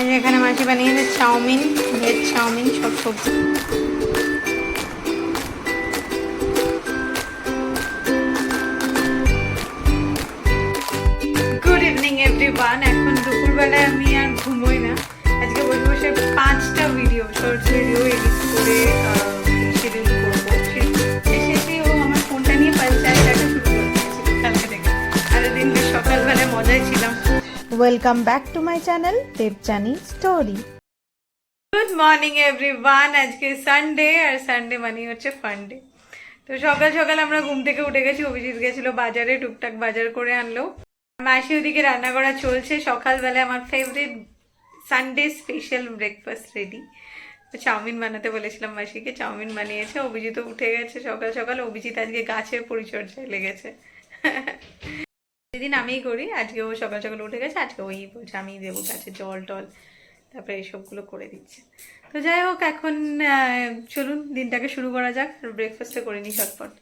এই যে এখানে মাসি বানিয়েছে চাউমিন, ভেজ চাউমিন, সব সবজি। গুড ইভিনিং এভরিওয়ান এখন দুপুরবেলায় আমি আর ঘুমোই না। আজকে বসে বসে পাঁচটা ভিডিও শর্টস ভিডিও এডিট করে ও আমার ফোনটা নিয়ে পঞ্চায়েত দেখা শুরু করে কালকে থেকে। আরে দিন সকালবেলায় মজায় ছিলাম। Welcome back to my channel Debjani story good morning everyone আজকে সানডে আর সানডে মানে হচ্ছে ফান্ডে তো সকাল সকাল আমরা ঘুম থেকে উঠে গেছি, অভিজিৎ গেছিল বাজারে, টুকটাক বাজার করে আনলো। মাসি ওদিকে রান্না করা চলছে, সকালবেলায় আমার favourite Sunday special breakfast ready chowmein বানাতে বলেছিলাম মাসিকে, চাউমিন বানিয়েছে অভিজিৎ উঠে গেছে সকাল সকাল, অভিজিৎ আজকে গাছের পরিচর্যায় লেগেছে। যেদিন আমিই করি, আজকে ও সকাল সকাল উঠে গেছে, আজকে ওই বলছে আমি দেবো গাছে জল টল, তারপরে এইসবগুলো করে দিচ্ছে। তো যাই হোক, এখন চলুন, দিনটাকে শুরু করা যাক ব্রেকফাস্টে করে নিই চটপট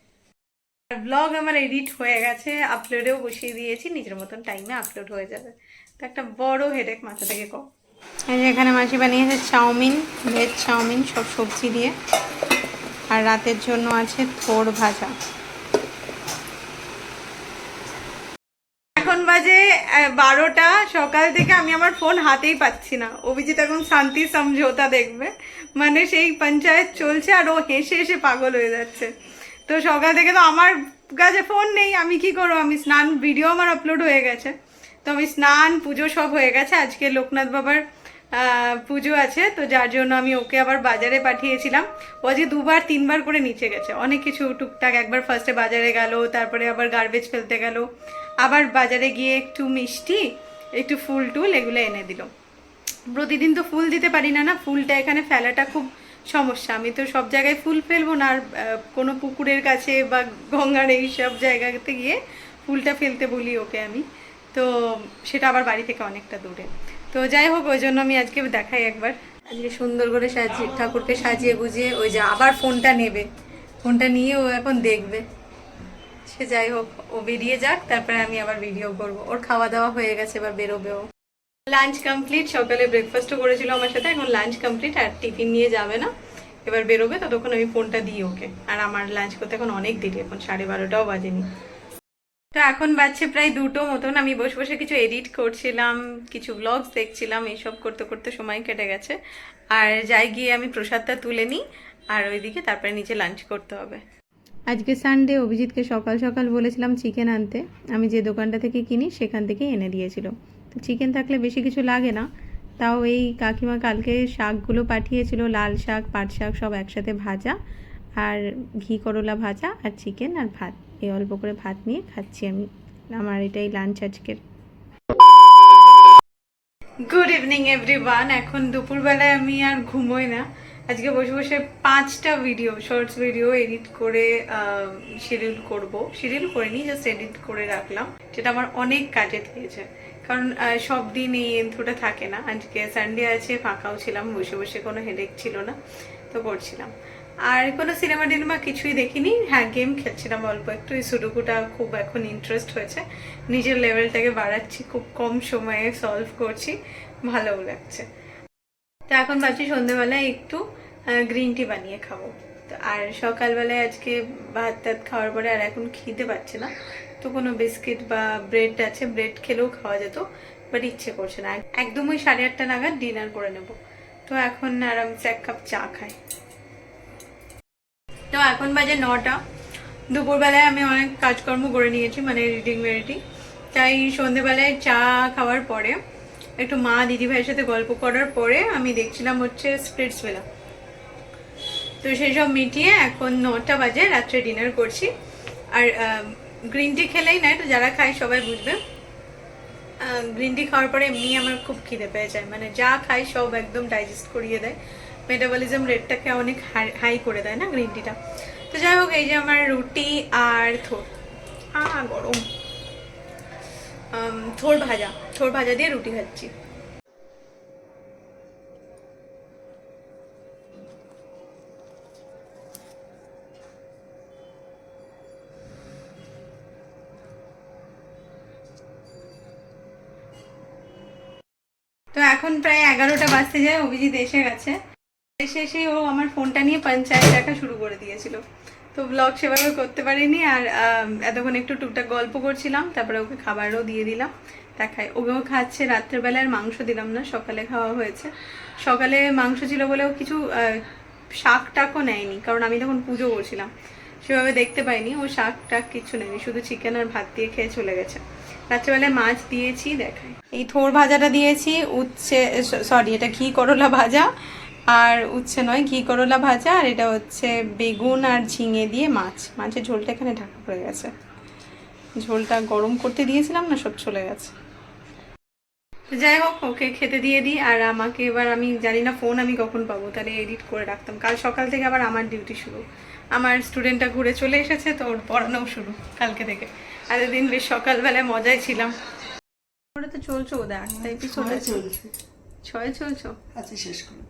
ব্লগ আমার এডিট হয়ে গেছে আপলোডেও বসিয়ে দিয়েছি, নিজের মতন টাইমে আপলোড হয়ে যাবে। তো একটা বড় হেডেক মাথা থেকে কম। এখানে মাসি বানিয়েছে চাউমিন ভেজ চাউমিন, সব সবজি দিয়ে। আর রাতের জন্য আছে থোড় ভাজা এখন বাজে আহ, বারোটা সকাল থেকে আমি আমার ফোন হাতেই পাচ্ছি না। অভিজিৎ এখন শান্তি, সমঝোতা দেখবে। মানে সেই পঞ্চায়েত চলছে আর ও হেসে হেসে পাগল হয়ে যাচ্ছে। তো সকাল থেকে তো আমার কাছে ফোন নেই, আমি কি করব? আমি স্নান, ভিডিও আমার আপলোড হয়ে গেছে। তো আমি স্নান, পুজো সব হয়ে গেছে। আজকে লোকনাথ বাবার পুজো আছে। তো যার জন্য আমি ওকে আবার বাজারে পাঠিয়েছিলাম। ও যে দুবার, তিনবার করে নিচে গেছে। অনেক কিছু টুকটাক একবার ফার্স্টে বাজারে গেল, তারপরে আবার গার্বেজ ফেলতে গেল। আবার বাজারে গিয়ে একটু মিষ্টি, একটু ফুল টুল এগুলো এনে দিল। প্রতিদিন তো ফুল দিতে পারি না না? ফুলটা এখানে ফেলাটা খুব সমস্যা। আমি তো সব জায়গায় ফুল ফেলব না, আর কোনো পুকুরের কাছে বা গঙ্গার এই সব জায়গাতে গিয়ে ফুলটা ফেলতে বলি ওকে আমি। তো সেটা আবার বাড়ি থেকে অনেকটা দূরে। তো যাই হোক, ওই জন্য আমি আজকে দেখাই একবার। আজকে সুন্দর করে সাজিয়ে, ঠাকুরকে সাজিয়ে গুজিয়ে ওই যে আবার ফোনটা নেবে। ফোনটা নিয়ে ও এখন দেখবে। সে যাই হোক, ও বেরিয়ে যাক, তারপরে আমি আবার ভিডিও করব। ওর খাওয়া দাওয়া হয়ে গেছে, এবার বেরোবেও। লাঞ্চ কমপ্লিট সকালে ব্রেকফাস্টও করেছিল আমার সাথে, এখন লাঞ্চ কমপ্লিট আর টিফিন নিয়ে যাবে না। এবার বেরোবে, ততক্ষণ আমি ফোনটা দিই ওকে। আর আমার লাঞ্চ করতে এখন অনেক দেরি, এখন সাড়ে বারোটাও বাজেনি। তো এখন বাজছে প্রায় দুটো মতন, আমি বসে বসে কিছু এডিট করছিলাম, কিছু ব্লগস দেখছিলাম, এইসব করতে করতে সময় কেটে গেছে। আর যাই গিয়ে আমি প্রসাদটা তুলে নিই, আর ওইদিকে তারপরে নিচে লাঞ্চ করতে হবে। আজকে সানডে অভিজিৎকে সকাল সকাল বলেছিলাম চিকেন আনতে। আমি যে দোকানটা থেকে কিনি, সেখান থেকে এনে দিয়েছিল। তো চিকেন থাকলে বেশি কিছু লাগে না। তাও এই কাকিমা কালকে শাকগুলো পাঠিয়েছিল, লাল শাক, পাট শাক সব একসাথে ভাজা, আর ঘি করলা ভাজা, আর চিকেন আর ভাত। এই অল্প করে ভাত নিয়ে খাচ্ছি আমি। আমার এটাই লাঞ্চ আজকের। গুড ইভিনিং এভরিওয়ান এখন দুপুরবেলায় আমি আর ঘুমোই না। আজকে বসে বসে পাঁচটা ভিডিও শর্টস ভিডিও এডিট করে শিডিউল করব। শিডিউল করিনি জাস্ট এডিট করে রাখলাম, যেটা আমার অনেক কাজে দিয়েছে। কারণ সব দিন এই ইন্ট্রোটা থাকে না। আজকে সানডে আছে, ফাঁকাও ছিলাম, বসে বসে কোনো হেডেক ছিল না, তো করছিলাম। আর কোনো সিনেমা টিনেমা কিছুই দেখিনি হ্যাঁ গেম খেলছিলাম অল্প একটু, এই সুডুকুটা খুব এখন ইন্টারেস্ট হয়েছে। নিজের লেভেলটাকে বাড়াচ্ছি, খুব কম সময়ে সলভ করছি, ভালোও লাগছে। তো এখন ভাবছি সন্ধ্যেবেলায় একটু গ্রিন টি বানিয়ে খাব। তো আর সকালবেলায় আজকে ভাত টাত খাওয়ার পরে আর এখন খিদে পাচ্ছে না। তো কোনো বিস্কিট বা ব্রেড আছে ব্রেড খেলেও খাওয়া যেত বাট ইচ্ছে করছে না। একদম ওই সাড়ে আটটা নাগাদ ডিনার করে নেব। তো এখন আরামসে এক কাপ চা খাই। তো এখন বাজে নটা। দুপুরবেলায় আমি অনেক কাজকর্ম করে নিয়েছি মানে রিডিং মেরিটিং তাই সন্ধেবেলায় চা খাওয়ার পরে একটু মা দিদি ভাইয়ের সাথে গল্প করার পরে আমি দেখছিলাম হচ্ছে স্প্রিটস বেলা তো সেই সব মিটিয়ে এখন নটা বাজে, রাত্রে ডিনার করছি। আর গ্রিন টি খেলেই না, এটা যারা খায় সবাই বুঝবে। গ্রিন টি খাওয়ার পরে এমনি আমার খুব খিদে পেয়ে যায়। মানে যা খাই সব একদম ডাইজেস্ট করিয়ে দেয়। মেটাবলিজম রেটটাকে অনেক হাই করে দেয় না গ্রিন টিটা তো যাই হোক, এই যে আমার রুটি আর থোর। আ, গরম। থোর ভাজা। থোর ভাজা দিয়ে রুটি খাচ্ছি। এখন প্রায় এগারোটা বাজতে যায়, অভিজিৎ এসে গেছে। এসে এসে ও আমার ফোনটা নিয়ে পঞ্চায়েত দেখা শুরু করে দিয়েছিল। তো ব্লগ সেভাবে করতে পারিনি আর এতক্ষণ একটু টুকটাক গল্প করছিলাম, তারপরে ওকে খাবারও দিয়ে দিলাম, দেখাই। ওকেও খাচ্ছে রাত্রেবেলার মাংস দিলাম না, সকালে খাওয়া হয়েছে। সকালে মাংস ছিল বলেও কিছু শাক টাকও নেয়নি, কারণ আমি তখন পুজো করছিলাম। সেভাবে দেখতে পাইনি, ও শাক টাক কিছু নেয়নি, শুধু চিকেন আর ভাত দিয়ে খেয়ে চলে গেছে। রাত্রেবেলায় মাছ দিয়েছি, দেখাই। এই থোর ভাজাটা দিয়েছি, উচ্ছে, সরি, এটা ঘি করলা ভাজা, আর উচ্ছে নয়, ঘি করলা ভাজা, আর এটা হচ্ছে বেগুন আর ঝিঙে দিয়ে মাছ। মাছের ঝোলটা এখানে ঢাকা পড়ে গেছে। ঝোলটা গরম করতে দিয়েছিলাম না, সব চলে গেছে। যাই হোক, ওকে খেতে দিয়ে দিই, আর আমাকে এবার আমি জানি না ফোন আমি কখন পাবো, তাহলে এডিট করে রাখতাম। কাল সকাল থেকে আবার আমার ডিউটি শুরু। আমার স্টুডেন্টটা ঘুরে চলে এসেছে, তো ওর পড়ানোও শুরু, কালকে থেকে। আর দিন বেশ সকালবেলায় মজায় ছিলাম। ওটা তো চলছো ওদের আটটা এপিসোডে চলছে। ছয় চলছো? আচ্ছা শেষ করুন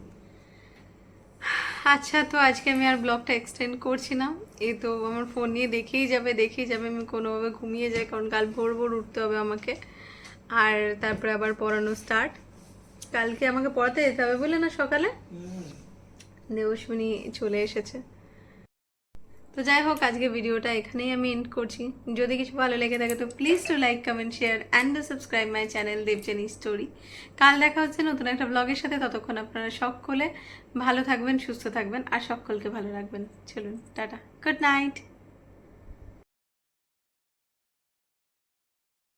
আচ্ছা তো আজকে আমি আর ব্লগটা এক্সটেন্ড করছি না। এই তো আমার ফোন নিয়ে দেখেই যাবে দেখেই যাবে আমি কোনোভাবে ঘুমিয়ে যাই কারণ কাল ভোর ভোর উঠতে হবে আমাকে। আর তারপরে আবার পড়ানো স্টার্ট কালকে আমাকে পড়াতে যেতে হবে বলে না সকালে? দেবস্মিনী চলে এসেছে। তো যাই হোক, আজকে ভিডিওটা এখানেই আমি এন্ড করছি। যদি কিছু ভালো লেগে থাকে, তো please to like comment share and subscribe my channel Debjani story কাল দেখা হচ্ছে নতুন একটা ব্লগের সাথে। ততক্ষণ আপনারা সকলে ভালো থাকবেন, সুস্থ থাকবেন আর সকলকে ভালো রাখবেন। চলুন, টাটা। Good night